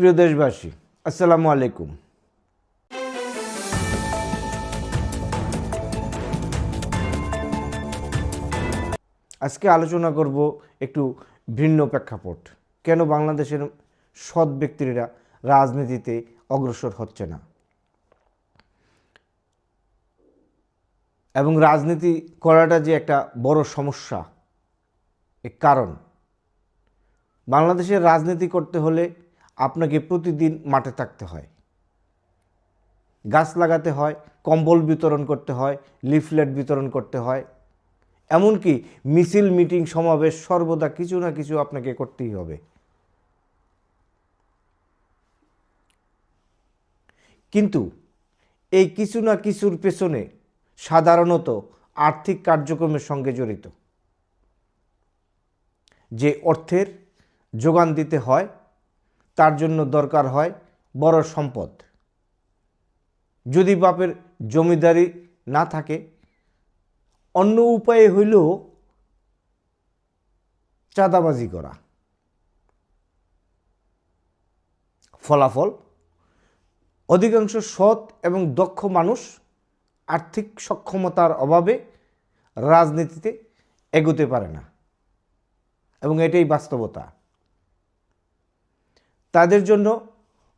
প্রিয় দেশবাসী, আসসালামু আলাইকুম। আজকে আলোচনা করব একটু ভিন্ন প্রেক্ষাপট। কেন বাংলাদেশের সৎ ব্যক্তিরা রাজনীতিতে অগ্রসর হচ্ছে না? এবং রাজনীতি করাটা যে একটা বড় সমস্যা, এর কারণ। বাংলাদেশের রাজনীতি করতে হলে আপনাকে প্রতিদিন মাঠে থাকতে হয়। গাছ লাগাতে হয়, কম্বল বিতরণ করতে হয়, লিফলেট বিতরণ করতে হয়। এমনকি মিছিল, মিটিং, সমাবেশ সর্বদা কিছু না কিছু আপনাকে করতেই হবে। কিন্তু এই কিছু না কিছুর পেছনে সাধারণত আর্থিক কার্যক্রমের সঙ্গে জড়িত। যে অর্থের যোগান দিতে হয় তার জন্য দরকার হয় বড় সম্পদ। যদি বাপের জমিদারি না থাকে, অন্য উপায়ে হইল চাঁদাবাজি করা। ফলাফল, অধিকাংশ সৎ এবং দক্ষ মানুষ আর্থিক সক্ষমতার অভাবে রাজনীতিতে এগোতে পারে না। এবং এটাই বাস্তবতা। তাদের জন্য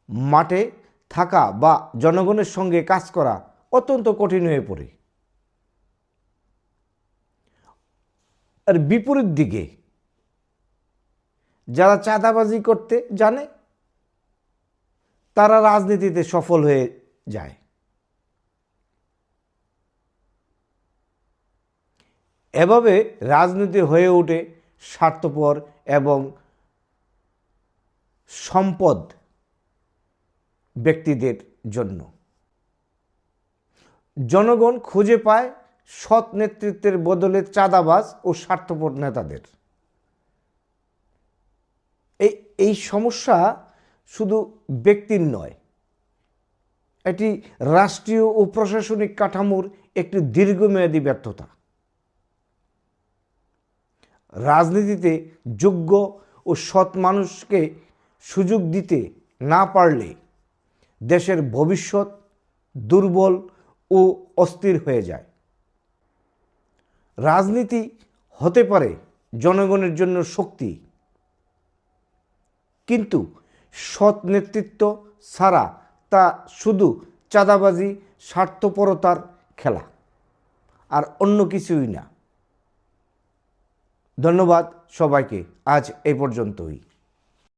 মাঠে থাকা বা জনগণের সঙ্গে কাজ করা অত্যন্ত কঠিন হয়ে পড়ে। আর বিপরীত দিকে যারা চাঁদাবাজি করতে জানে, তারা রাজনীতিতে সফল হয়ে যায়। এভাবে রাজনীতি হয়ে ওঠে স্বার্থপর এবং সম্পদ ব্যক্তিদের জন্য। জনগণ খুঁজে পায় সৎ নেতৃত্বের বদলে চাঁদাবাজ ও স্বার্থপর নেতাদের। এই এই সমস্যা শুধু ব্যক্তির নয়, এটি রাষ্ট্রীয় ও প্রশাসনিক কাঠামোর একটি দীর্ঘমেয়াদী ব্যর্থতা। রাজনীতিতে যোগ্য ও সৎ মানুষকে সুযোগ দিতে না পারলে দেশের ভবিষ্যৎ দুর্বল ও অস্থির হয়ে যায়। রাজনীতি হতে পারে জনগণের জন্য শক্তি, কিন্তু সৎ নেতৃত্ব ছাড়া তা শুধু চাঁদাবাজি, স্বার্থপরতার খেলা আর অন্য কিছুই না। ধন্যবাদ সবাইকে, আজ এই পর্যন্তই।